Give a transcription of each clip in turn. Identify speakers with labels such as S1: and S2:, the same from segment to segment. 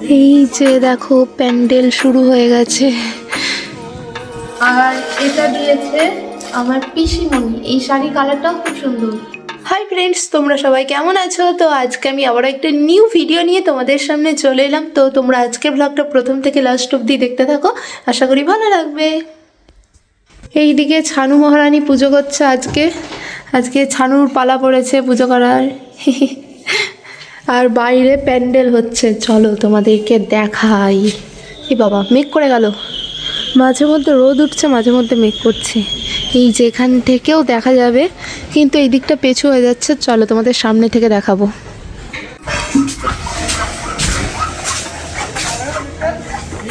S1: এই যে দেখো প্যান্ডেল শুরু হয়ে গেছে।
S2: আর এটা দিয়েছে আমার পিসিমণি। এই শাড়ি কালারটাও খুব সুন্দর।
S1: হাই ফ্রেন্ডস তোমরা সবাই কেমন আছো? তো আজকে আমি আবারও একটা নিউ ভিডিও নিয়ে তোমাদের সামনে চলে এলাম। তো তোমরা আজকের ব্লগটা প্রথম থেকে লাস্ট অবধি দেখতে থাকো। আশা করি ভালো লাগবে। এইদিকে ছানু মহারানী পুজো করছে আজকে। আজকে ছানুর পালা পড়েছে পুজো করার। আর বাইরে প্যান্ডেল হচ্ছে। চলো তোমাদেরকে দেখাই। এ বাবা, মেঘ করে গেল। মাঝে মধ্যে রোদ উঠছে, মাঝে মধ্যে মেঘ করছে। এই যেখান থেকেও দেখা যাবে, কিন্তু এই দিকটা পেছু হয়ে যাচ্ছে। চলো তোমাদের সামনে থেকে দেখাবো।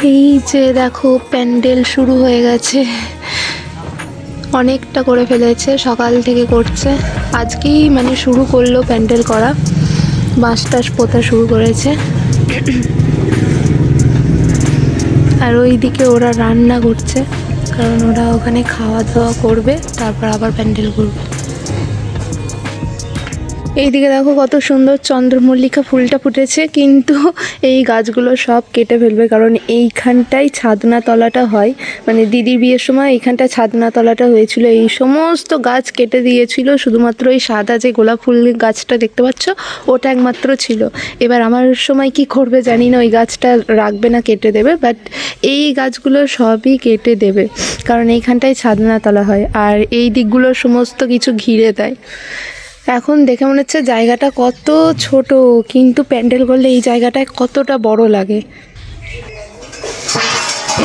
S1: এই যে দেখো, প্যান্ডেল শুরু হয়ে গেছে। অনেকটা করে ফেলেছে, সকাল থেকে করছে। আজকেই মানে শুরু করল প্যান্ডেল করা। বাঁশ টাস পোতা শুরু করেছে। আর ওই দিকে ওরা রান্না করছে, কারণ ওরা ওখানে খাওয়া দাওয়া করবে, তারপর আবার প্যান্ডেল করবে। এইদিকে দেখো কত সুন্দর চন্দ্রমল্লিকা ফুলটা ফুটেছে, কিন্তু এই গাছগুলো সব কেটে ফেলবে, কারণ এইখানটাই ছাদনা তলাটা হয়। মানে দিদির বিয়ের সময় এইখানটা ছাদনা তলাটা হয়েছিল। এই সমস্ত গাছ কেটে দিয়েছিল, শুধুমাত্র এই সাদা যে গোলাপ ফুল গাছটা দেখতে পাচ্ছ, ওটা একমাত্র ছিল। এবার আমার সময় কি করবে জানি না, ওই গাছটা রাখবে না, কেটে দেবে বাট এই গাছগুলো সবই কেটে দেবে, কারণ এইখানটায় ছাদনা তলা হয়, আর এই দিকগুলো সমস্ত কিছু ঘিরে দেয়। এখন দেখে মনে হচ্ছে জায়গাটা কত ছোট কিন্তু প্যান্ডেল করলে এই জায়গাটায় কতটা বড় লাগে।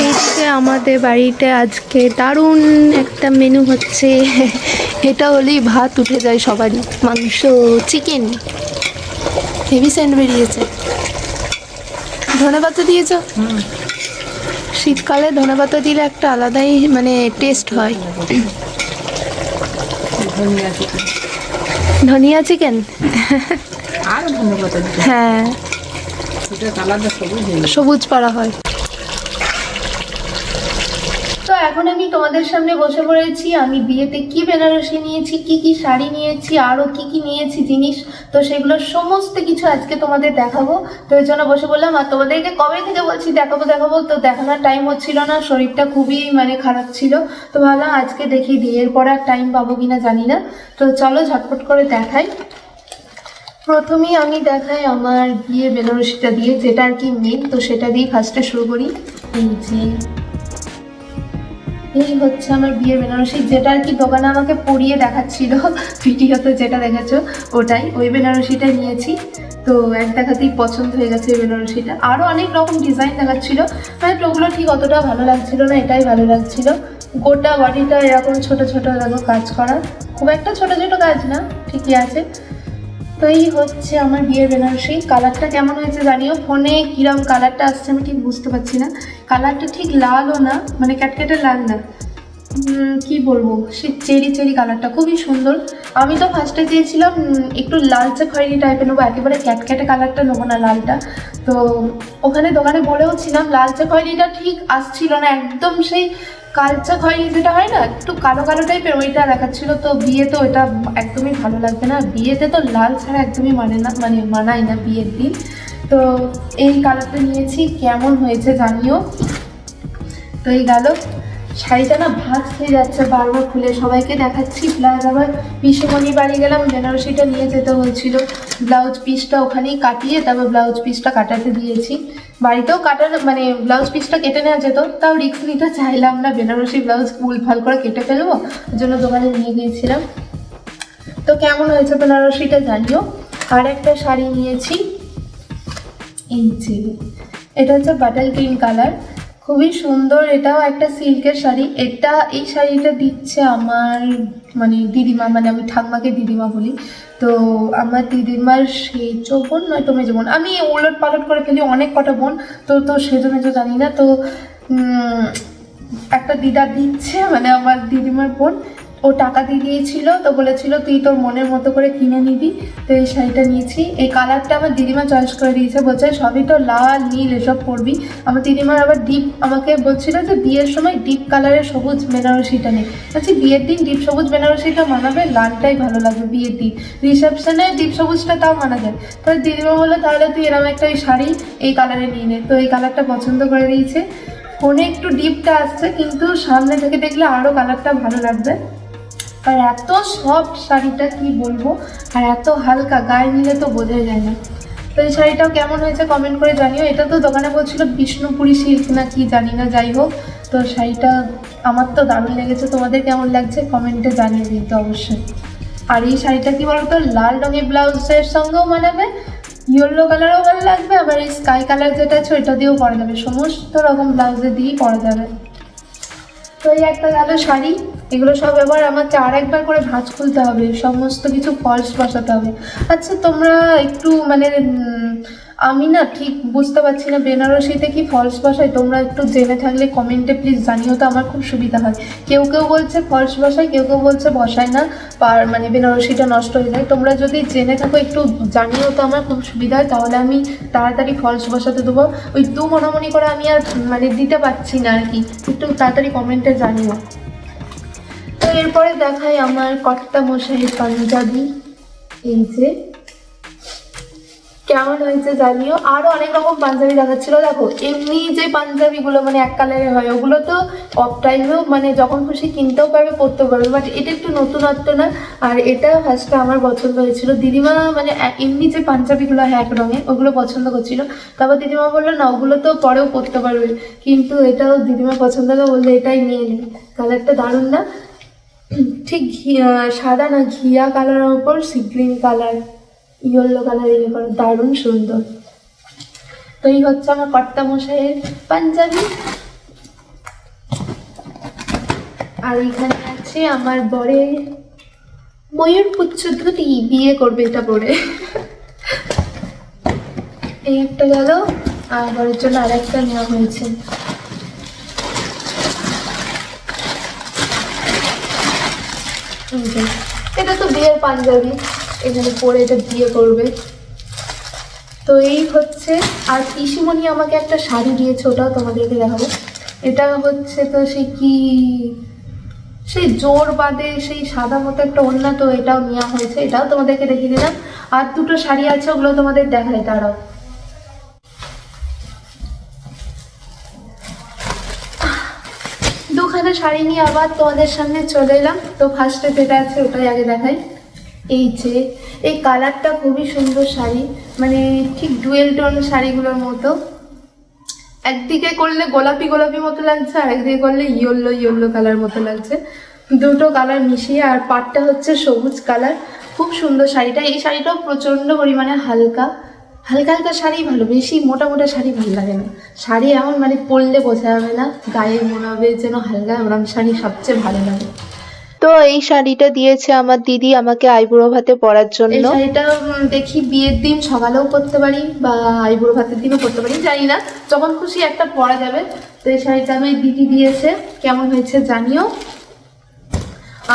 S1: এই যে আমাদের বাড়িতে আজকে দারুণ একটা মেনু হচ্ছে। এটা হলেই ভাত উঠে যায় সবারই মাংস চিকেন হেভি স্যান্ড বেরিয়েছে। ধনে পাতা দিয়েছ শীতকালে ধনে পাতা দিলে একটা আলাদাই মানে টেস্ট হয়। ধনিয়া চিকেন
S3: আর
S1: হ্যাঁ।
S3: সবুজ
S1: পাড়া হয়।
S2: এখন আমি তোমাদের সামনে বসে পড়েছি। আমি বিয়েতে কি বেনারসি নিয়েছি, কি কি শাড়ি নিয়েছি আরও কি কি নিয়েছি, জিনিস। তো সেগুলো সমস্ত কিছু আজকে তোমাদের দেখাবো। তো এর জন্য বসে বললাম আর তোমাদেরকে কবে থেকে বলছি দেখাবো দেখাবো। তো দেখানোর টাইম হচ্ছিল না, শরীরটা খুবই মানে খারাপ ছিল। তো ভাবলাম আজকে দেখি দিই এরপর আর টাইম পাবো কিনা জানি না। তো চলো ঝটপট করে দেখাই। প্রথমেই আমি দেখাই আমার বিয়ে বেনারসিটা দিয়ে, যেটা আর কি মেন তো সেটা দিয়ে ফার্স্টে শুরু করি। এই যে এই হচ্ছে আমার বিয়ের বেনারসি, যেটা আর কি দোকানে আমাকে পরিয়ে দেখাচ্ছিল, ভিডিওতে যেটা দেখেছ, ওটাই। ওই বেনারসিটা নিয়েছি। তো এক দেখাতেই পছন্দ হয়ে গেছে এই বেনারসিটা। আরও অনেক রকম ডিজাইন দেখাচ্ছিল। মানে ওগুলো ঠিক অতটা ভালো লাগছিল না, এটাই ভালো লাগছিল। গোটা বডিটা এরকম ছোট ছোট দেখো কাজ করা খুব একটা ছোট ছোট কাজ না, ঠিকই আছে। তো এই হচ্ছে আমার বিয়ের বেনারসি। কালারটা কেমন হয়েছে জানিও? ফোনে কিরম কালারটা আসছে আমি ঠিক বুঝতে পারছি না। কালারটা ঠিক লালও না মানে ক্যাটকেটে লাল না। কি বলব? সে চেরি চেরি কালারটা খুবই সুন্দর। আমি তো ফার্স্টে চেয়েছিলাম একটু লালচে খয়েরি টাইপের নেব, একেবারে ক্যাটকেটে কালারটা নেব না লালটা। তো ওখানে দোকানে বলেও ছিলাম লালচে খয়েরিটা ঠিক আসছিল না, একদম সেই কালচা খয়েরি যেটা হয় না, একটু কালো কালো টাইপের ওইটা দেখাচ্ছিল, তো বিয়েতে ওইটা একদমই ভালো লাগবে না। বিয়েতে তো লাল ছাড়া একদমই মানে না মানে মানায় না বিয়ের দিন। তো এই কালারটা নিয়েছি, কেমন হয়েছে জানিও। তো এই গেল। শাড়িটা না ভাঁজ খেয়ে যাচ্ছে বারবার খুলে। সবাইকে দেখাচ্ছি। প্লাস আবার পিসুমণি বাড়ি গেলাম, বেনারসিটা নিয়ে যেতে হয়েছিল। ব্লাউজ পিসটা ওখানেই কাটিয়ে, তারপর ব্লাউজ পিসটা কাটাতে দিয়েছি। বাড়িতেও কাটার মানে ব্লাউজ পিসটা কেটে নেওয়া যেত, তাও রিক্স নিতে চাইলাম না। বেনারসি ব্লাউজ ফুল ফাল করে কেটে ফেলব, ওই জন্য দোকানে নিয়ে গিয়েছিলাম। তো কেমন হয়েছে বেনারসিটা জানিও। আর একটা শাড়ি নিয়েছি, এই যে, এটা হচ্ছে বাটাল গ্রিন কালার খুবই সুন্দর, এটাও একটা সিল্কের শাড়ি। এটা, এই শাড়িটা দিচ্ছে আমার মানে দিদিমা মানে আমি ঠাকমাকে দিদিমা বলি। তো আমার দিদিমার সেজ বোন নয়তো মেজো বোন। আমি উলট পালট করে ফেলি অনেক কটা বোন, তো তো সেজো মেজো জানি না। তো একটা দিদা দিচ্ছে মানে আমার দিদিমার বোন। ও টাকা দিয়ে দিয়েছিল, তো বলেছিল, তুই তোর মনের মতো করে কিনে নিবি। তো এই শাড়িটা নিয়েছি। এই কালারটা আমার দিদিমা চয়েস করে দিয়েছে, বলছে, সবই তো লাল, নীল, এসব পরবি। আমার দিদিমার আবার ডিপ আমাকে বলছিল যে, বিয়ের সময় ডিপ কালারের সবুজ বেনারসিটা নেই বলছি, বিয়ের দিন ডিপ সবুজ বেনারসিটা মানাবে? লালটাই ভালো লাগবে বিয়ের দিন। রিসেপশনে ডিপ সবুজটা তাও মানা যায়। তো দিদিমা বলল, তাহলে তুই এরকম একটা ওই শাড়ি এই কালারে নিয়ে নে। তো এই কালারটা পছন্দ করে দিয়েছে। ফোনে একটু ডিপটা আসছে, কিন্তু সামনে থেকে দেখলে আরও কালারটা ভালো লাগবে। আর এত সফট শাড়িটা কি বলব? আর এত হালকা, গায়ে নিলে তো বোঝাই যায় না। তো এই শাড়িটাও কেমন হয়েছে কমেন্ট করে জানিও। এটা তো দোকানে বলছিল বিষ্ণুপুরি সিল্ক না কি জানি না, যাই হোক। তো শাড়িটা আমার তো দারুণ লেগেছে। তোমাদের কেমন লাগছে কমেন্টে জানিয়ে দিতে অবশ্যই। আর এই শাড়িটা কি বলতো? লাল রঙের ব্লাউজের সঙ্গেও মানাবে ইয়েলো কালারও ভালো লাগবে, আবার এই স্কাই কালার যেটা আছে ওইটা দিয়েও পরা যাবে। সমস্ত রকম ব্লাউজে দিয়েই পরা যাবে। তো এই একটা গেল শাড়ি। এগুলো সব এবার আমার আর একবার করে ভাঁজ খুলতে হবে, সমস্ত কিছু ফলস বসাতে হবে। আচ্ছা তোমরা একটু মানে আমি না ঠিক বুঝতে পারছি না, বেনারসিতে কি ফলস বসায়? তোমরা একটু জেনে থাকলে কমেন্টে প্লিজ জানিও তো, আমার খুব সুবিধা হয়। কেউ কেউ বলছে ফলস বসায়, কেউ কেউ বলছে বসায় না, পার মানে বেনারসিটা নষ্ট হয়ে যায়। তোমরা যদি জেনে থাকো, একটু জানিও তো, আমার খুব সুবিধা হয়, তাহলে আমি তাড়াতাড়ি ফলস বসাতে দেবো। ওই দু মনামনি করে আমি আর মানে দিতে পারছি না আর কি। একটু তাড়াতাড়ি কমেন্টে জানিও। এরপরে দেখাই আমার কর্তা মশাইয়ের পাঞ্জাবি এই যে কেমন হয়েছে জানিও? আরও অনেক রকম পাঞ্জাবি দেখাচ্ছিল। দেখো, এমনি যে পাঞ্জাবিগুলো মানে এক কালারের হয়, ওগুলো তো অফ টাইমেও মানে যখন খুশি কিনতেও পারবে, পরতেও পারবে বাট এটা একটু নতুনত্ব না। আর এটা ফার্স্টে আমার পছন্দ হয়েছিল। দিদিমা মানে এমনি যে পাঞ্জাবিগুলো হয় এক রঙের, ওগুলো পছন্দ করছিল। তারপর দিদিমা বলল, না, ওগুলো তো পরেও পরতে পারবে। কিন্তু এটাও দিদিমা পছন্দ হলো বলল, এটাই নিয়ে নে। কালারটা দারুণ না? ঠিক সাদা না, ঘিয়া কালারের উপর sea green colour yellow colour ইয়ে করা দারুণ সুন্দর। তো এই হচ্ছে আমার কর্তা মশাইয়ের পাঞ্জাবি। আর এখানে আছে আমার বরের ময়ূর পুচ্ছ ধুতি বিয়ে করবে এটা পরে। এই একটা গেল, আর বরের জন্য আর একটা নেওয়া হয়েছে এই যে, এটা তো বিয়ের পাঞ্জাবি। এখানে পরে এটা বিয়ে করবে। তো এই হচ্ছে, আর পিসিমণি আমাকে একটা শাড়ি দিয়েছে, ওটাও তোমাদেরকে দেখাবো। এটা হচ্ছে তো সে কি সেই জোর বাদে সেই সাদা মতো একটা ওড়না, তো এটাও নেওয়া হয়েছে। এটাও তোমাদেরকে দেখিয়ে দিলাম। আর দুটো শাড়ি আছে, ওগুলো তোমাদের দেখায় তারাও দুখানা শাড়ি নিয়ে আবার তোমাদের সামনে চলে এলাম। তো ফার্স্টে যেটা আছে, ওটাই আগে দেখাই। এই যে, এই কালারটা খুবই সুন্দর শাড়ি। মানে ঠিক ডুয়েল টোন শাড়িগুলোর মতো। একদিকে করলে গোলাপি গোলাপি মতো লাগছে, আর একদিকে করলে ইয়েলো ইয়েলো কালার মতো লাগছে। দুটো কালার মিশিয়ে, আর পাটটা হচ্ছে সবুজ কালার খুব সুন্দর শাড়িটা। এই শাড়িটাও প্রচণ্ড পরিমাণে হালকা। হালকা হালকা শাড়ি ভালো বেশি মোটা মোটা শাড়ি ভালো লাগে না। শাড়ি এমন মানে পরলে বোঝা যাবে না গায়ে মনে হবে যেন হালকা ওরম শাড়ি সবচেয়ে ভালো লাগে।
S1: তো এই শাড়িটা দিয়েছে আমার দিদি আমাকে আইবুড়ো ভাতে পরার জন্য।
S2: এই শাড়িটা দেখি বিয়ের দিন সকালেও পরতে পারি বা আইবুড়ো ভাতের দিনও পরতে পারি জানি না। যখন খুশি একটা পরা যাবে। তো এই শাড়িটা আমি দিদি দিয়েছে কেমন হয়েছে জানিও।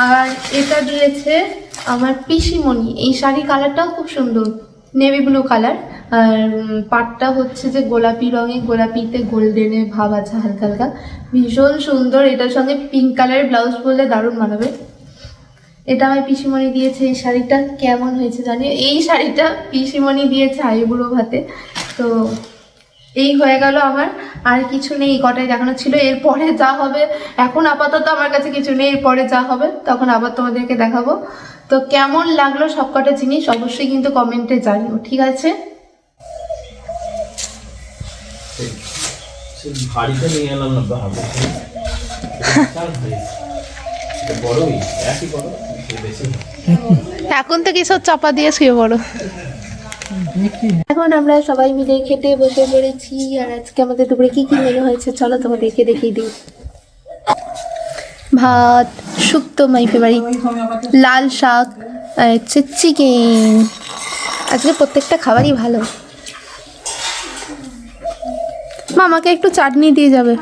S2: আর এটা দিয়েছে আমার পিসিমণি এই শাড়ি কালারটাও খুব সুন্দর। নেভি ব্লু কালার আর পাটটা হচ্ছে যে গোলাপি রঙে, গোলাপিতে গোল্ডেনে ভাব আছে হালকা হালকা। ভীষণ সুন্দর, এটার সঙ্গে পিঙ্ক কালারের ব্লাউজ পরলে দারুণ মানাবে। এটা আমার পিসিমণি দিয়েছে এই শাড়িটা, কেমন হয়েছে জানি এই শাড়িটা পিসিমণি দিয়েছে আইবুড়ো ভাতে। তো এই হয়ে গেল আমার, আর কিছু নেই কটাই দেখানো ছিল। এরপরে যা হবে, এখন আপাতত আমার কাছে কিছু নেই, এরপরে যা হবে, তখন আবার তোমাদেরকে দেখাবো। তো কেমন লাগল সবকটা জিনিস? অবশ্যই কিন্তু কমেন্টে জানিও ঠিক আছে?
S4: নিয়ে এলাম না ভাবো বিশাল ভারী। এটা বড়ই একই বড় বেশি
S1: এখন থেকে সব চাপা দিয়ে শুয়ে পড়ো।
S2: এখন আমরা সবাই মিলে খেতে বসে পড়েছি আর আজকে আমাদের দুপুরে কি কি মেনু হয়েছে চলো তোমাদেরকে দেখিয়ে দিই।
S1: ভাত শুক্তো মাই ফেভারিট লাল শাক হচ্ছে চিকেন আজকে প্রত্যেকটা খাবারই ভালো। মা, আমাকে একটু চাটনি দিয়ে যাবে।